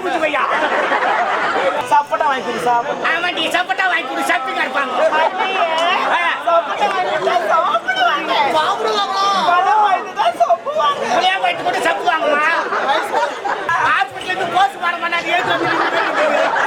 கறி குத்து வையா சாப்பாடா வாங்கி கொடு சாப்பாடு நீ சப்பட்டா வாங்கி கொடு சப்பிங்க இருப்பாங்க. சாப்பிடுவாங்க. ஹாஸ்பிட்டல் இருந்து போஸ்ட் மாட மாட்டாங்க ஏற்று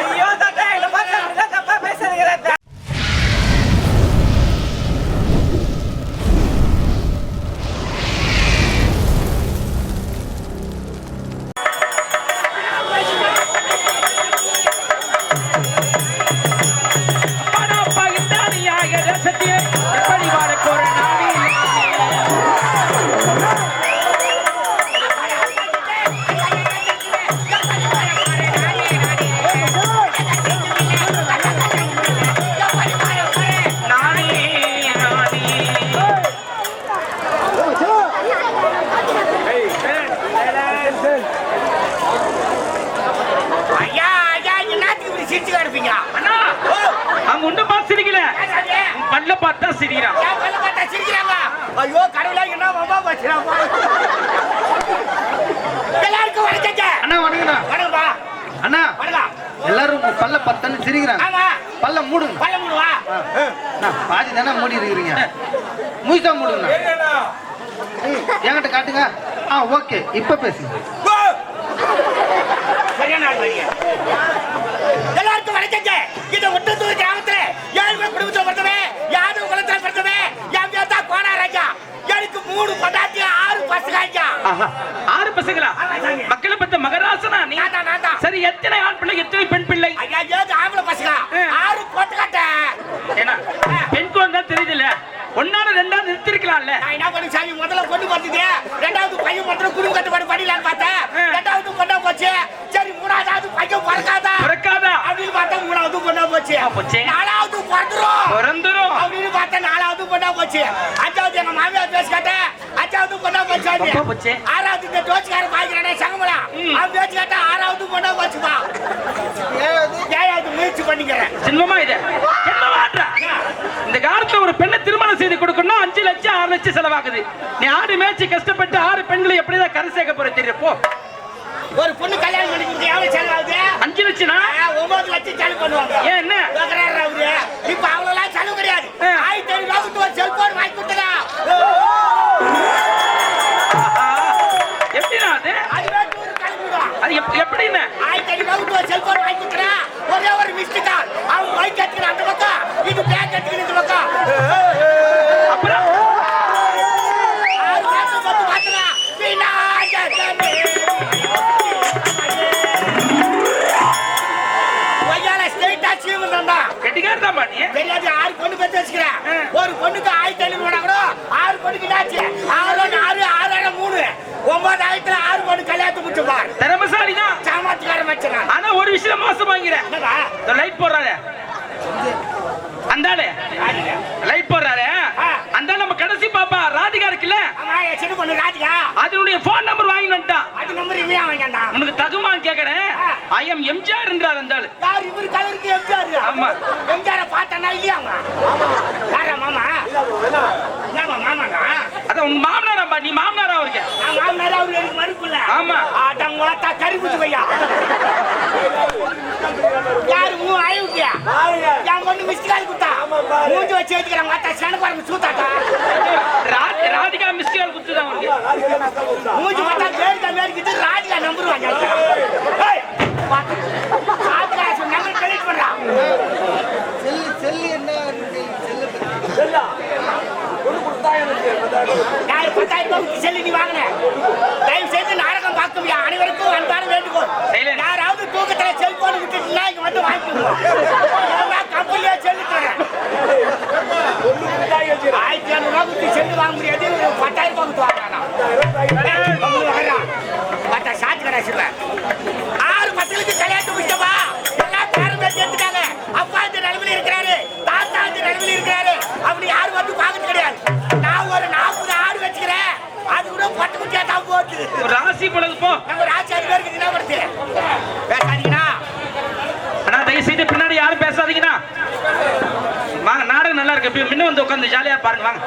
அங்க ஒண்ணும் பார்த்து சிரிக்கல. உன் பல்ல பார்த்தா சிரிக்கிறான். பல்ல பார்த்தா ஐயோ கடவுளா என்ன வம்பா போச்சுறாப்பா எல்லாருக்கும் வணக்கங்க. அண்ணா வணக்கண்ணா வணக்கம்பா அண்ணா வணக்கம். எல்லாரும் பல்ல பத்தன்னு சிரிக்கிறாங்க. ஆமா. பல்ல மூடுங்க பல்ல மூடுவா? அண்ணா, பாதி தானே மூடி இருக்கிறீங்க. முயசா மூடுங்க என்கிட்ட காட்டுங்க. ஆ ஓகே இப்ப பேசுங்க. சரியான ஆள் வரீங்க ஒட்டத்தூர் கிராமத்துல ஏழ்மை குடும்பத்துல பிறந்தவே யாதவ குலத்துல பிறந்தவே என் பேர் தான் கோனாராஜா எனக்கு மூணு பொண்டாட்டி ஆறு பசங்க ஐயா. ஆறு பசங்களா? மக்களை பத்த மகராசனா நீ. சரி எத்தனை ஆண் பிள்ளை எத்தனை பெண் பிள்ளை? ஐயா ஏது ஆம்பளை பசங்க ஆ. ஆறு போட்டுக்கட்ட ஏன்னா பெண் குழந்தை தெரியுதுல்ல ஒன்னால ரெண்டா நிறுத்திருக்கலாம்ல நான் என்ன பண்ணு சாமி முதல்ல பொண்ணு பார்த்தது ரெண்டாவது பையன் மட்டும் குடும்ப கட்டுப்பாடு படிக்கலான்னு பார்த்தேன் ஆ. ரெண்டாவது பொண்ணா போச்சு சரி மூணாவது பையன் பிறக்காதா பிறக்காதா அப்படின்னு பார்த்தா மூணாவது பொண்ணா போச்சு ஆ, போச்சு. நாலாவது பிறந்துரும் பிறந்துரும் அப்படின்னு பார்த்தா நாலாவது பொண்ணா போச்சு அஞ்சாவது எங்க மாமியார் பேசி கேட்டேன் அஞ்சாவது ஆறாவது இந்த பாய்க்கிறானே சங்கமலா. அவன் பேச்சு கேட்டா ஆறாவது பொண்ணா ஏழாவது? முயற்சி பண்ணிக்கிறேன். சின்னமா இது. இந்த காலத்துல ஒரு பெண்ணை திருமணம் செய்து கொடுக்கணும் அஞ்சு லட்சம் ஆறு லட்சம் செலவாகுது. நீ ஆடு மேய்ச்சி கஷ்டப்பட்டு ஆறு பெண்களை எப்படிதான் கரை சேர்க்க போற தெரியும் போ. ஒரு பொண்ணு கல்யாணம் பண்ணி எவ்வளவு செலவாகுது? அஞ்சு லட்சம்னா ஆ, ஒன்பது லட்சம் செலவு பண்ணுவாங்க. ஏன் என்ன? பெற்று வச்சுக்கிறேன். ஒரு பொண்ணுக்கு ஆயிரத்தி ஐநூறு ரூபா கூட ஆறு பொண்ணுக்கு என்னாச்சு? ஆறு ஆறு ஆறு ஆறு மூணு. ஒன்பதாயிரத்துல ஆறு பொண்ணு கல்யாணத்தை முடிச்சு பார் திறமசாலி தான் சாமாத்துக்காரன் வச்சுனான் ஆனா ஒரு விஷயம் மோசம் வாங்கிறேன் லைட் போடுறாரு அந்த ஆளு லைட் போடுறாரு ஆ. அந்த ஆளு நம்ம கடைசி பாப்பா ராதிகா இருக்குல்ல ஆமா என் சின்ன பொண்ணு ராஜிகா அதனுடைய போன் நம்பர் வாங்கி வந்துட்டான். அது நம்பர் இவன் வாங்கிட்டான் உனக்கு தகுமான்னு கேக்குறேன். ஐ எம் எம்ஜிஆர் என்றார் அந்த ஆளு. யார் இவரு கலருக்கு எம்ஜிஆர் ஆமா. எம்ஜிஆர பார்த்தனா இல்லையாங்க யாரா மாமா? என்னமா மாமாங்க அதான் உங்க மாமனாராம்பா நீ மாமனாரா நான் மாமனார் அவரு எனக்கு மறுப்புல ஆமா. ஆட்டங்குளத்தா கறி குத்து வையா யாரு மூ அழுவியா என் பொண்ணு மிஸ்ட் கால் குத்தா? மூஞ்சி வச்சு வச்சுக்கிறாங்க மாத்தா சன பாருங்க சூத்தாட்டா ராதிகா மிஸ்டேல் குத்துதான் அவருக்கு மூஞ்சி பார்த்தா வேறு வேறு ராஜிகா நம்பர் வாங்க ராஜிகா நம்பர் டெலிட் பண்றான் செல்லு செல்லு என்ன இருக்கு? செல்லு யாரு பத்தாயிரம் ரூபாய்க்கு செல்லு நீ வாங்கின. தயவு செய்து நாடகம் பார்க்கவியா? அனைவருக்கும் அன்பான வேண்டுகோள். யாராவது தூக்கத்துல செல்போன் விட்டுட்டுனா இங்க வந்து வாங்கிக்கோங்க கம்பெனியா செல்லு தரேன் ஆயிரத்தி ஐநூறு ரூபாய் கொடுத்து செல்லு வாங்க முடியாது. பத்தாயிரம் ரூபாய் கொடுத்து வாங்கலாம் பத்தா சாத்து கடை சொல்லுவேன் ஆறு பசங்களுக்கு கல்யாணம் முடிச்சவா எல்லாம் பேரும் பேசி எடுத்துட்டாங்க. அப்பா இந்த நிலைமையில இருக்கிறாரு. தாத்தா இந்த நிலைமையில இருக்கிறாரு. அப்படி யாரும் வந்து பார்க்கறது கிடையாது. நான் ஒரு நாற்பது ஆடு வச்சுக்கிறேன் அது கூட பட்டு குட்டியா தான் போகுது ஒரு ராசி பழகு போ. நம்ம பேருக்கு என்ன பண்ணுது? பேசாதீங்கன்னா ஆனா தயவு செய்து பின்னாடி யாரும் பேசாதீங்கண்ணா. வாங்க நாடகம் நல்லா இருக்கு. இப்படி முன்ன வந்து உட்காந்து ஜாலியா பாருங்க வாங்க.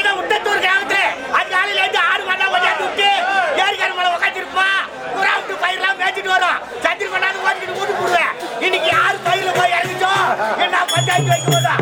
இதை உட்டத்தூர் கிராமத்துல அதிகாலையில இருந்து ஆறு மணி கொண்டாந்து விட்டு ஏரிக்கார மேல உட்காந்துருப்பா புறா விட்டு பயிரெல்லாம் மேய்ச்சிட்டு வரும். சத்திரி கொண்டாந்து ஓட்டிட்டு ஊட்டு போடுவேன். இன்னைக்கு யாரு பயிர்ல போய் இறங்கிச்சோ? என்ன பஞ்சாயத்து வைக்க போதா?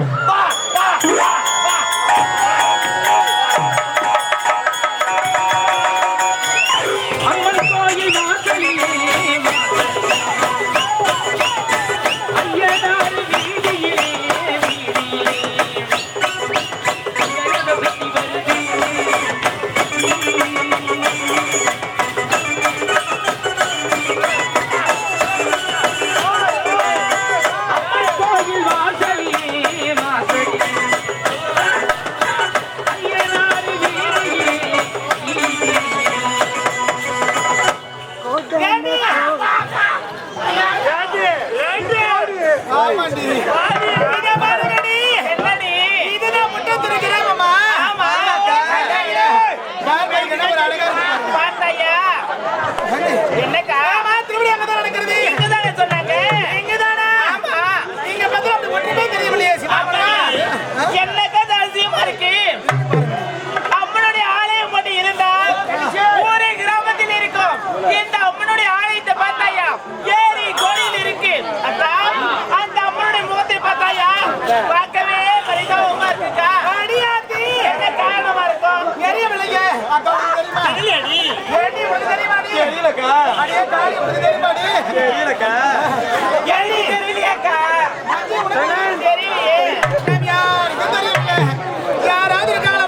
பார்க்கவே பரிதாபமா இருக்குக்கா அடியாத்தி என்ன காரணமா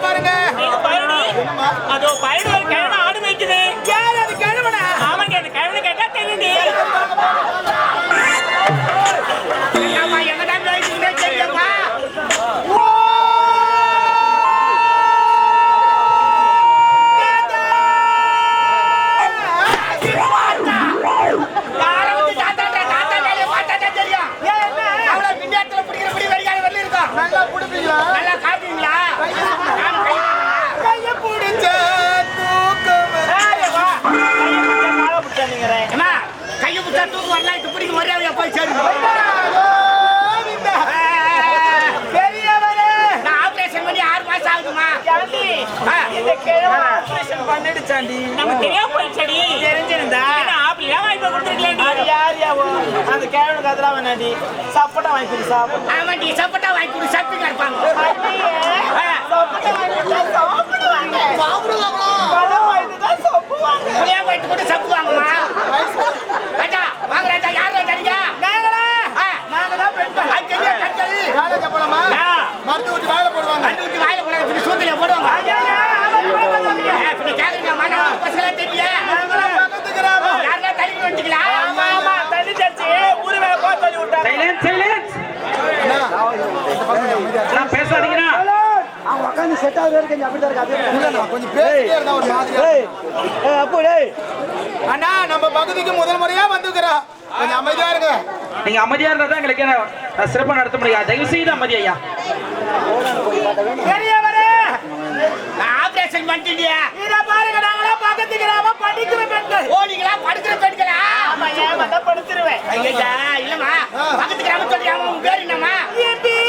பாருங்க. அதோ பயணம் நல்லா பிடிப்பீங்களா? நல்லா காட்டுவீங்களா? கைய பிடிச்ச தூக்கம் கைய வரலாம் இது மரியாதையா போய் சேருங்க. இந்த கிழமை ஆபரேஷன் பண்ணிடு சாண்டி. நம்ம தெரியாம போயிடுச்சடி தெரிஞ்சிருந்தா? ஆப்பிளா வாங்கி கொடுத்துருக்கலாம் யார் யாவோ? அந்த கிழமை அதெல்லாம் வேணாடி சப்போட்டா வாங்கி கொடு சாப்பிடு சப்பட்டா வாங்கி கொடு. சப்பி கிடப்பாங்க. சப்போட்டா வாங்கி சாப்பிடுவாங்க. பழம் வாங்கி தான் சாப்பிடுவாங்க. புளியா போயிட்டு கூட சப்பு வாங்குமா ராஜா வாங்க ராஜா. யார் ராஜா நீங்க? நாங்களா? ஆ, நாங்க தான் பெண்கள் அது தெரியா கட்டது வேலைக்கு போலாமா? மருந்து ஊற்றி வேலை போடுவாங்க. கண்டு விட்டு வாயில போட இப்படி சூத்தில போடுவாங்க ஏ, இப்படி கேக்குறீங்க மன பசங்க தெரியல பக்கத்து கிராமம் யாரெல்லாம் தள்ளி வந்துட்டீங்களா ஆமா ஆமா தண்ணி தச்சு ஊரு மேல போக சொல்லி விட்டாங்க. Silence silence. நான் பேசாதீங்கண்ணா. அவன் உட்காந்து செட் ஆகுது வரைக்கும் அப்படிதான் இருக்கு அப்படியே கொஞ்சம் பேசிட்டே இருந்தா ஒரு மாதிரியா அண்ணா நம்ம பகுதிக்கு முதல் முறையா வந்துக்கிறோம் கொஞ்சம் அமைதியா இருங்க. நீங்க அமைதியா இருந்தா தான் எங்களுக்கு சிறப்பா நடத்த முடியாது தயவு செய்து அமைதி ஐயா. பெரியவரே! நான் ஆபரேஷன் பண்ணிட்டியா இத பாருங்க நாங்களா பக்கத்து கிராமம் படிக்கிற பெண்கள். ஓடிங்களா படுக்கிற பெண்களா? ஆமா ஏன் வந்தா படுத்துருவேன். ஐயா இல்லம்மா. பக்கத்து கிராமம் சொல்லியாம உங்க பேர் என்னம்மா? என் பேரா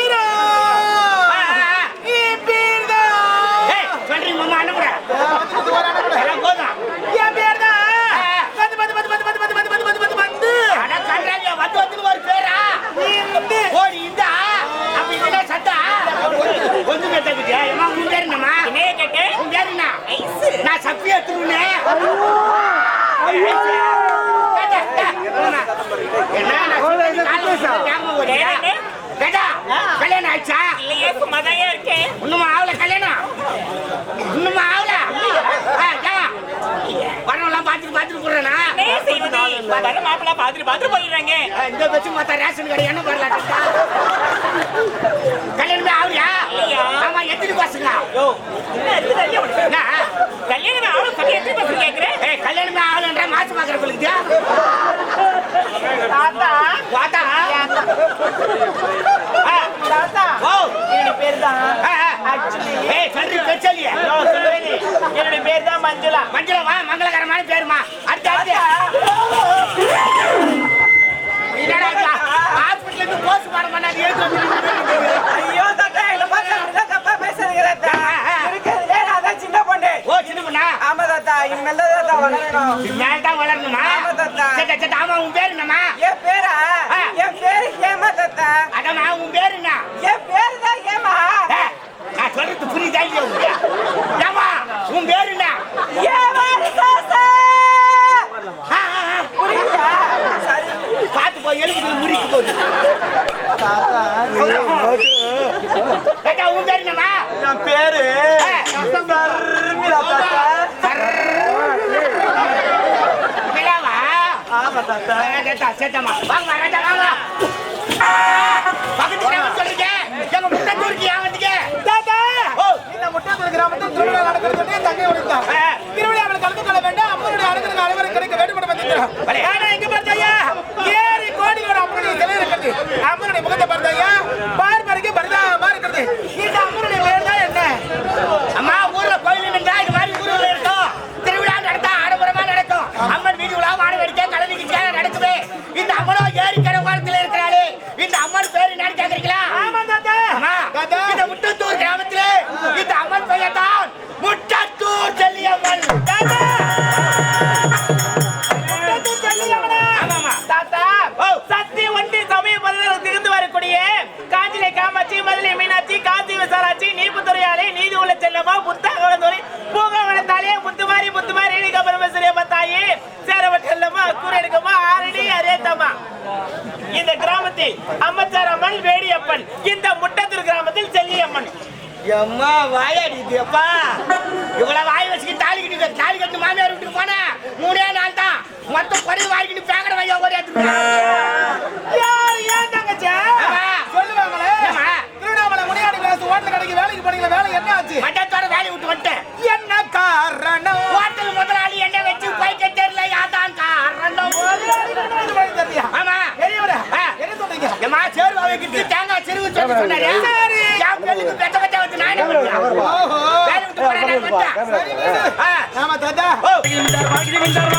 வச்சலியா என்னுடைய பேர் தான் மஞ்சுளா. மஞ்சுளா வா மங்களகரமான பேருமா. அடுத்த என்னடா ஹாஸ்பிட்டல் இருந்து போஸ்ட் என்ன தப்பா பேசுறீங்க சின்ன பொண்ணு. ஓ சின்ன பொண்ணா? ஆமா தாத்தா. இனிமேல் தாத்தா வளரணும். ஆமா தாத்தா. உன் பேர் என்னம்மா? என் பேரா? என் பேரு ஏமா தாத்தா. அடமா உன் பேர் என்ன? என் உடைத்தார் ஆ. திருவிழாவில் கலந்து கொள்ள வேண்டாம். அம்மனுடைய அனுகிரகம் அனைவரும் கிடைக்க வேண்டும் பார்த்தாயா ஏறி கோடிகளோட அம்மனுடைய சிலை இருக்கிறது இந்த கிராமத்தில் அம்மச்சார் அம்மன் வேடியப்பன். இந்த முட்டத்தூர் கிராமத்தில் செல்லியம்மன். அம்மா வாயாடிப்பா இவ்வளவு வாய் வச்சுக்கிட்டு தாலி கட்டி தாலி கட்டு மாமியார் வீட்டுக்கு போனா மூணே நாள் தான். மொத்தம் குறைவு வாங்கிட்டு பேக்கட வாங்கி ஒரே ஏன் தங்கச்சி. சொல்லுவாங்களே? திருவண்ணாமலை முனியாடி கிளாஸ் ஹோட்டல் கடைக்கு வேலைக்கு போனீங்களா வேலை என்ன ஆச்சு? மட்டத்தோட வேலையை விட்டு வந்துட்டேன். என்ன காரணம்? ஹோட்டல் முதலாளி தெரியலையா? ஆமா பெரியவரே. என்ன சொல்றீங்க ஏமா சேரு வைக்கிட்டு தேங்காய் செருவு சொல்லி சொன்னாரு சரி. என் பெண்ணுக்கு பெத்த பெத்த வந்து நான் என்ன பண்ணுவேன்? ஓஹோ வேலை விட்டு போறேன் நான் வந்துட்டேன். சரி. ஆமா தாத்தா ஓ. வாழ்கின்றார், வாழ்கின்றார்,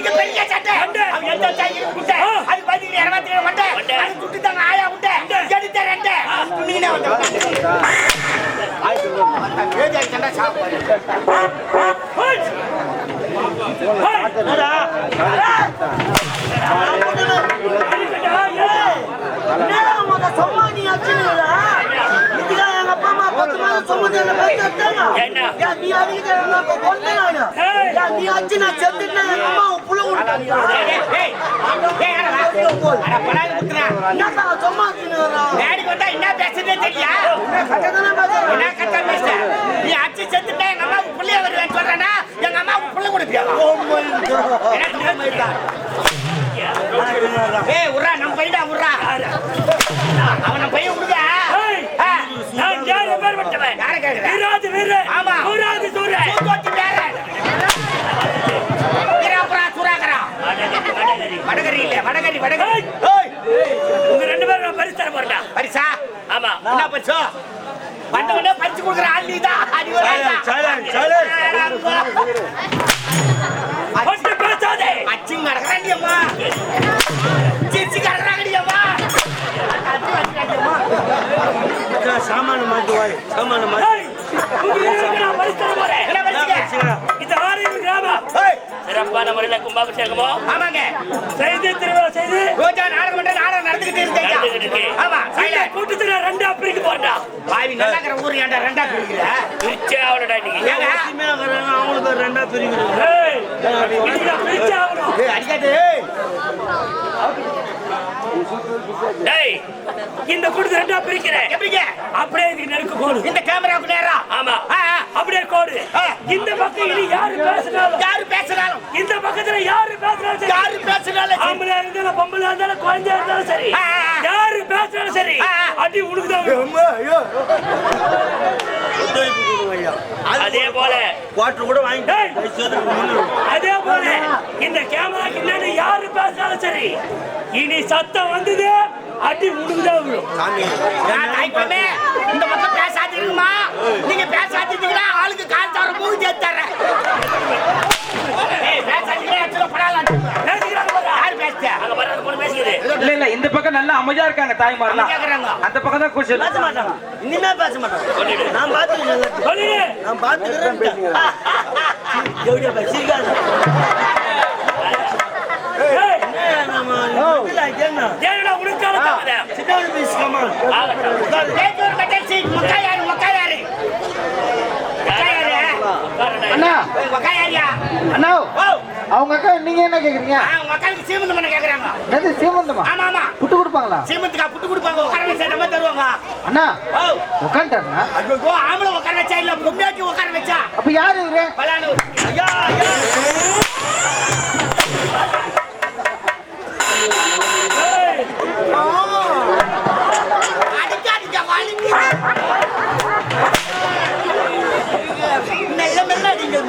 அடிக்க பெரிய சட்டை. அவன் எந்த சைக்கிள் முட்டை. அதுக்கு பதிலுக்கு இருபத்தி ஏழு முட்டை. அதுக்கு சுட்டுத்தாங்க ஆயா முட்டை. எடுத்த ரெண்டு. துணிக்கினே வந்து உட்காந்து. ஏஜ் ஆயிடுச்சுன்னா சாப்பிடு. ஏய், ஏய், ஏய். ஏய், அட என்ன பேசுறதே தெரியா? என்ன கத்த பேசுற? நீ அடிச்சு செத்துட்டா எங்க அம்மாவுக்கு புள்ளைய வருவேன்னு சொல்றேன்னா, எங்க அம்மாவுக்கு புள்ள கொடுப்பியா? ஏய், விட்றா, நம்ம பையன்டா, விட்றா. அவன் நம்ம பையன் விடுங்க. ஆ. யாரை கேக்குற? ஆமா. சூத்தோட்டி வேற. வடகரி இல்ல, வடகரி, வடகரி. உங்க ரெண்டு பேரும் நான் பரிசு தர போறேன்டா. பரிசா? ஆமா. பசு வந்த உடனே பறிச்சு கொடுக்குற ஆள் நீதான். அடி ஒரு ஆள் தான். அச்சு. பேசாதே. அச்சு நடக்கிறாண்டி அம்மா. சிரிச்சு கடக்குறாங்கடி அம்மா. அச்சு வச்சுக்காண்டி அம்மா. சாமான வாய் சாமான மாட்டு என்ன பறிச்சுக்க? இந்த ஆலயம் கிராமம். ஏய், சிறப்பான முறையில் கும்பாபிஷேகமோ? ஆமாங்க. செய்து திருவிழா செய்து. ரோஜா நாடகம் பண்ற நாடகம் நடந்துகிட்டு இருக்கு ஐயா. நடந்துகிட்டு இருக்கு. ஆமா இந்த சைலண்ட் கூட்டத்துல ரெண்டா பிரிக்க போறா. பாவி நல்லா இருக்கிற ஊர் ஏன்டா ரெண்டா பிரிக்கிற? பிரிச்சே ஏங்க? அவங்களுக்கு ரெண்டா பிரிக்கிறேன் இன்னைக்கு நான் பிரிச்சே ஆகணும். ஏய் அடிக்காதே. டேய் இந்த கூட்டத்தை ரெண்டா பிரிக்கிறேன் எப்படிங்க அப்படியே இதுக்கு நெருக்கு கோடு. இந்த கேமராவுக்கு நேரா? ஆமா. அப்படியே கோடு. இந்த பக்கம் இனி யாரு பேசினாலும் யாரு பேசுறாலும் இந்த பக்கத்துல யாரு பேசினாலும் சரி. யாரு பேசுறாலும் சரி. ஆம்பளை இருந்தாலும் பொம்பளை இருந்தாலும் குழந்தையா இருந்தாலும் சரி. யாரு பேசினாலும் சரி. ஆ, ஆ. விழும். அதே போல. வாட்டர் கூட வாங்கி டேய், அதே போல. இந்த கேமராக்கு முன்னாடி யாரு பேசினாலும் சரி இனி சத்தம் வந்தது அடி விழும். பொண்ணே, இந்த பக்கம் பேசாதீங்கம்மா. நீங்க பேசாதீங்கன்னா ஆளுக்கு மூவி சேர்த்து தர்றேன் ஏய் இல்ல இல்ல இந்த பக்கம் நல்லா அமைதியா இருக்காங்க கேக்குறாங்க அந்த பக்கம் தான் கூச்சல். பேச மாட்டாங்க. இனிமே பேச மாட்டாங்க. நான் சொல்லிடு. நான் பார்த்துக்கிறேன் எப்படியா பேசிருக்காங்க? சின்ன ஆகட்டும். கேக்கு ஒரு கட்டச்சி மக்கா யாரு மக்கா யாரு மக்கா யாரு உட்காருடா. அண்ணா. அண்ணா அவங்க அக்கா நீங்க என்ன கேக்குறீங்க? ஆ, உங்க அக்காவுக்கு சீமந்தம் பண்ண கேக்குறாங்க எது சீமந்தமா? ஆமா ஆமா. புட்டு கொடுப்பாங்களா? சீமந்துக்கா புட்டு கொடுப்பாங்க உட்கார வச்சா நம்ம தருவாங்க. அண்ணா உட்காந்துட்டாருண்ணா ஐயோ ஆம்பளை உட்கார வச்சா இல்ல பொம்மையாக்கி உட்கார வச்சா? அப்ப யாரு இவரு? பலானு ஐயா ஐயா. அடிக்காதீங்க வலிக்குது. மெல்ல மெல்ல அடிங்கள் மாமா ஏய், சீ. நீ அப்புறம் அவதானிச்சா? நீ அவதானமே, அவதானமே. உட்காருங்க. அதானே சொன்னேன். நோ நோ நோ நோ அதானே சொன்னேன். நோ நோ அமைதியா இருங்கண்ணா என்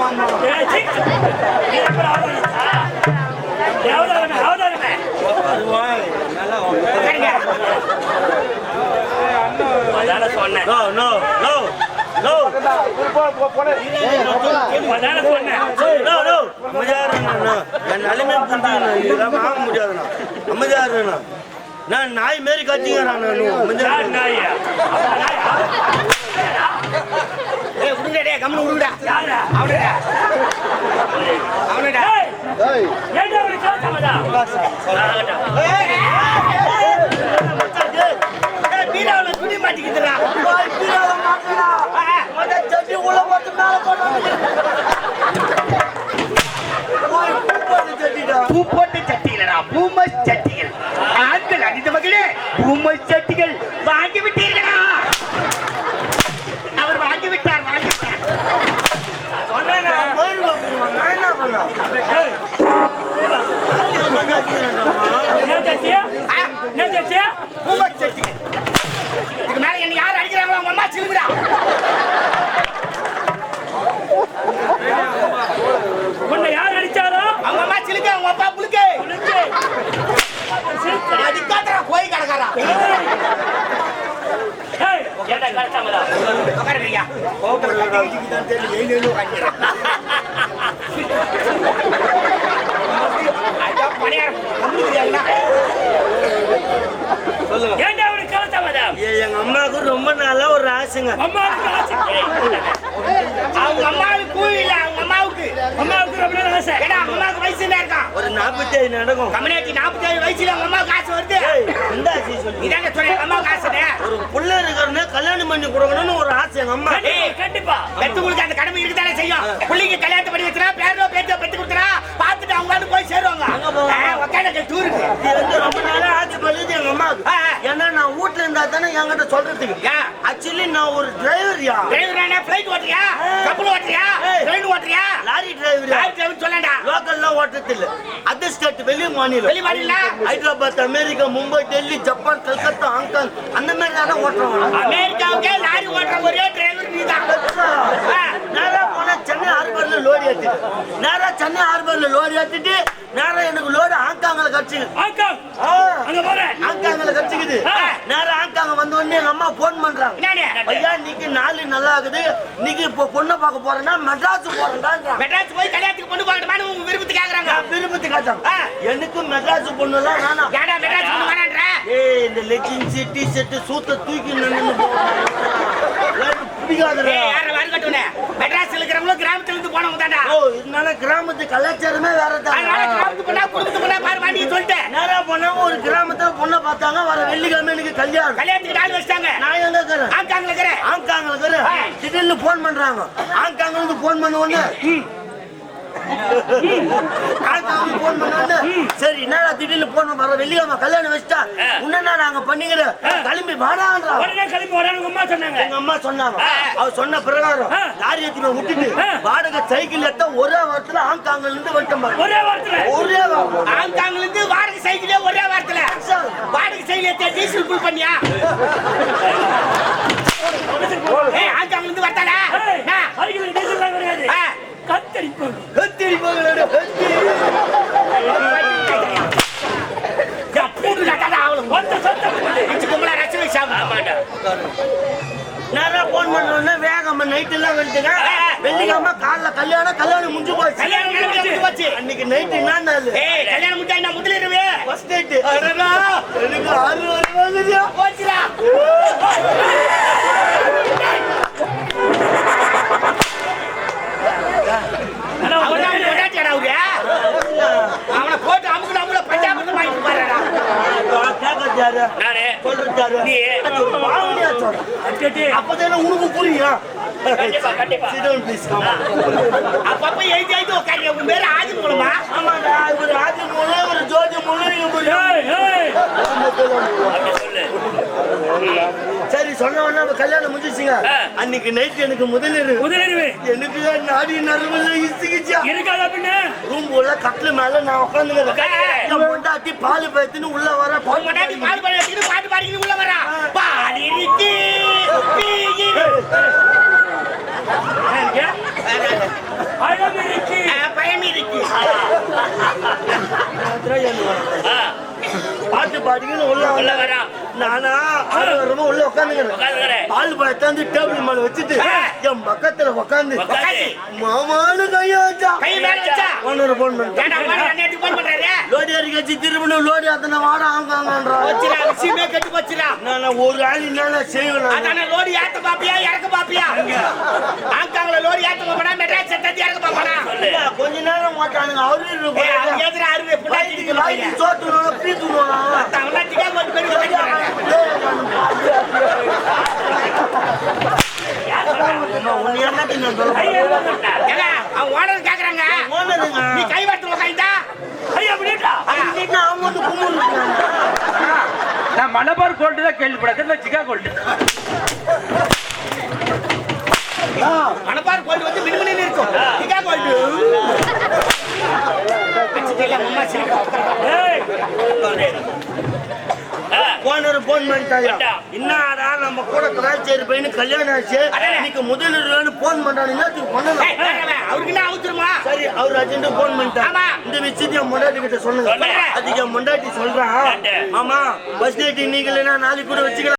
நிலைமை புரிஞ்சுக்கணும் இதெல்லாம் ஆக முடியாதுண்ணா அமைதியா இருங்கண்ணா நான் நாய் மாரி கத்திக்கிறேன் நான் அமைதியா நாய் டேய், கம்முனு. யாரா? அவனுடா. அவனுடா. பூ போட்ட சட்டிகளா பூம சட்டிகள். ஆண்கள் அணிந்த மகளே பூம வாங்கி விட்டீர்களா அவர் வாங்கி விட்டார் வாங்கி விட்டார் சொன்னேனே. நான் என்ன பண்ணேன்? ஏய், என்ன சத்தியா? ஆ, என்ன சத்தியா? பூம இதுக்கு மேல என்ன யார் அடிக்கிறாங்களோ அவங்க அம்மா சிலுங்குடா உன்னை யார் அடிச்சாலும் அவங்க அம்மா சிலுக்க அவங்க அப்பா புளுக்கு உட்காருங்கய்யா. கோபுரம் உட்காந்துக்கிறேன் பணியாரம் ஏன்டா அவனுக்கு கால் தாமதம்? ஏ, எங்க அம்மாவுக்கு ரொம்ப நாளா ஒரு ஆசைங்க. அம்மாவுக்கு அவங்க அம்மாவுக்கு இல்ல அவங்க அம்மாவுக்கு. அம்மாவுக்கு ரொம்ப நாள் ஆசை. ஏடா அம்மாவுக்கு வயசு என்ன இருக்கான் ஒரு நாற்பத்தி ஐந்து நடக்கும். கம்யூனிட்டி நாற்பத்தி ஏழு வயசுல அவங்க அம்மாவுக்கு ஆசை வருது. இந்த ஆசை சொல்லி. இதாங்க சொல்றேன் அம்மாவுக்கு ஆசை ஒரு புள்ள இருக்கிறன்னு கல்யாணம் பண்ணி கொடுக்கணும்னு ஒரு ஆசை எங்க அம்மா. கண்டிப்பா, பெத்தவங்களுக்கு அந்த கடமை இருக்குதானே செய்யும். பிள்ளைங்க கல்யாணத்தை பண்ணி வச்சுனா பேரோ பேச்சோ பெத்து கொடுத்துறா பார்த்துட்டு அவங்க போய் சேருவாங்க. ஒகேனக்கல் டூருக்கு ரொம்ப நாளா ஆசை பண்ணுது எங்க அம்மாவுக்கு. ஏன்னா நான் வீட்டுல இருந்தா தானே என்கிட்ட சொல்றதுக்கு? ஆக்சுவலி நான் ஒரு டிரைவர்யா டிரைவர் ஃபிளைட் ஓட்டுறியா? கப்பல் ஓட்டுறியா. ட்ரெயின் ஓட்டுறியா? லாரி டிரைவர்யா லாரி டிரைவர் சொல்லண்டா லோக்கல்லாம் ஓட்டுறது இல்ல அதர் ஸ்டேட் வெளி மாநிலம். வெளி மாநிலம்? Hyderabad America Mumbai Delhi Japan Calcutta Hong Kong. அந்த மாதிரி தானே ஓட்டுறோம் அமெரிக்காவுக்கே லாரி ஓட்டுற ஒரே டிரைவர் நீதான். ஆ. சென்னை ஹார்பர்ல லோடு ஏத்திட்டு நேரா சென்னை ஹார்பர்ல லோடு ஏத்திட்டு நேரா எனக்கு லோடு ஆங்காங்கல கட்சி ஆக்கம் அங்க போறேன் ஆங்காங்கல கட்சிக்குது நேரா ஆங்காங்க வந்த உடனே எங்க அம்மா போன் பண்றாங்க? ஐயா இன்னைக்கு நாலு நல்லா இருக்குது. இன்னைக்கு இப்போ பொண்ணை பார்க்க போறேன்னா மெட்ராஸ் போறேன்டான்றாங்க. மெட்ராஸ் போய் கல்யாணத்துக்கு பொண்ணு பார்க்கணுமான்னு உங்க விருப்பத்து கேக்குறாங்க. நான் விரும்பத்து காட்டாங்க எனக்கு மெட்ராஸ் பொண்ணுலாம் வேணாம். ஏடா மெட்ராஸ் பொண்ணு வேணான்ற? ஏய் இந்த லெகின்ஸ் டி ஷர்ட் சூத்த தூக்கி நின்னு ஏய் யார மெட்ராஸ்ல இருக்கிறவங்களும் கிராமத்துல இருந்து போனவங்க தான்டா. ஓ இதனால கிராமத்து கலாச்சாரமே வேற அதனால தான் கிராமத்து பொண்ணா குடும்பத்து பொண்ணா பாரு மாட்டி சொல்லிட்டேன் நேரா போனாங்க ஒரு கிராமத்துல பொண்ணை பார்த்தாங்க வர வெள்ளிக்கிழமை எனக்கு கல்யாணம். கல்யாணத்துக்கு நாள் வச்சிட்டாங்க. நான் எங்க இருக்கிறேன்? ஆங்காங்ல இருக்கிறேன். ஆங்காங்ல இருக்கிறேன். திடீர்னு போன் பண்றாங்க. ஆங்காங்ல இருந்து போன் பண்ண உடனே போன் பண்ண உடனே சரி என்னடா திடீர்னு போன் வர வெள்ளிக்கிழமை கல்யாணம் வச்சிட்டா உன்னா நாங்க பண்ணிக்கிறேன் கிளம்பி வாடான்றா உடனே கிளம்பி வரேன்னு உங்க அம்மா சொன்னாங்க. எங்க அம்மா சொன்னாங்க. அவ சொன்ன பிரகாரம் லாரி போய் விட்டுட்டு வாடகை சைக்கிள் எடுத்தா ஒரே வாரத்துல ஆங்காங்ல இருந்து வந்துட்டோம். ஒரே வாரத்துல? ஒரே இருந்து வாடகை சைக்கிளே ஒரே வாரத்துல? வாடகை சைக்கிள் எடுத்து டீசல் ஃபுல் பண்ணியா? ஏய் ஆங்காங்ல இருந்து டீசல் கிடையாது. ஆ. கத்தரிப்போம். கத்திரி போகலடா கத்திரி வந்த சத்தம் போட்டு. கும்பலா ரசம் சாப்பிட. நேரா போன் பண்ண. உடனே வேகமா நைட் எல்லாம் வந்துட்டுங்க வெள்ளிக்கிழமை காலைல கல்யாணம் கல்யாணம் முடிஞ்சு போச்சு. கல்யாணம் முடிஞ்சு போச்சு. அன்னைக்கு நைட் என்ன நாள் ஏய் கல்யாணம் முடிஞ்சா என்ன முதலிரவே ஃபர்ஸ்ட் நைட் எனக்கு ஆறு வருவாங்க போச்சுடா. கேட்கறாரு நானே. சொல்றாரு நீ. சொல்றேன். அட்டே அப்பதானே உனக்கு புரியும். கண்டிப்பா கண்டிப்பா. please. ஆமா. அப்பப்ப எழுதி எழுதி உட்காரு உன் பேரு ஆதி மூலமா? ஆமாடா ஒரு ஆதி மூலம் ஒரு ஜோதி மூலம் நீங்க புரியும் ஏய் ஏய். அப்படி சொல்லு. சரி சொன்ன உடனே நம்ம கல்யாணம் முடிஞ்சிச்சுங்க. அன்னைக்கு நைட் எனக்கு முதலிரவு முதலிரவு. எனக்கு நாடி நரம்புல இசுகிச்சா. இருக்காதா பின்ன? ரூம் உள்ள கட்டில மேல நான். என் பொண்டாட்டி பால் பயத்துன்னு உள்ள வர முன்னாடி பால் வச்சுக்கிட்டு பாட்டு பாடிக்கிட்டு உள்ள வரா பால் இருக்கு பீ இருக்கு. பயம் இருக்கு பாட்டு பாடிக்கின்னு உள்ள உள்ள வரா நானா? வருமா உள்ள உட்காந்துக்கிறேன் பால் பயத்தாந்து டேபிள் மேல வச்சுட்டு என் பக்கத்துல உட்காந்து மாமானு கைய வச்சா. கை மேல வச்சா ஓனர் போன் பண்றாரு? லோடி அரிக்கச்சி திரும்பணும் லோடி அத்தனை வாட ஆங்காங்கன்றா வச்சிரா விஷயமே கெட்டு போச்சுடா. நான் ஒரு ஆள் என்ன செய்வேன் அதான லோரி ஏத்த பாப்பியா இறக்க பாப்பியா? ஆங்காங்கள லோரி ஏத்த பாப்பனா மெட்ராஸ் செட்டத்தி இறக்க பாப்பனா? கொஞ்ச நேரம் மாட்டானுங்க அவரு எதிர அருவே வயிற்று சோத்துணும் பீத்துணும் அவனா டிக்கா போட்டு பெரிய நான் அவன் ஓனர் கேக்குறாங்க நீ கை வாரத்துல உட்காந்தா ஐயா அப்படிட்டா அவங்க வந்து நான் மலபார் கோல்டு தான் கேள்விப்படாது சிக்கா கோல்டு மணப்பார் கோல்டு வந்து மினிமம் இருக்கும் டிக்கா கோல்டு அம்மா சிரிக்கிறா ஏய் ஆ, ஓனர் போன் பண்ணிட்டாயா பண்ணிட்டா. என்னடா நம்ம கூட கலாச்சாரி பையனு கல்யாணம் ஆச்சு. இன்னைக்கு முதலில் போன் பண்றானு என்னத்துக்கு பண்ணலாம் அவருக்கு என்ன அவுத்துருமா சரி அவர் அர்ஜென்ட் போன் பண்ணிட்டார் ஆமா. இந்த விஷயத்தை என் முண்டாட்டி கிட்ட சொல்லுங்க. அதுக்கு என் முண்டாட்டி சொல்றான். ஆமா பஸ் டேட் இன்னைக்கு இல்லைன்னா நாளைக்கு கூட வச்சுக்கலாம்.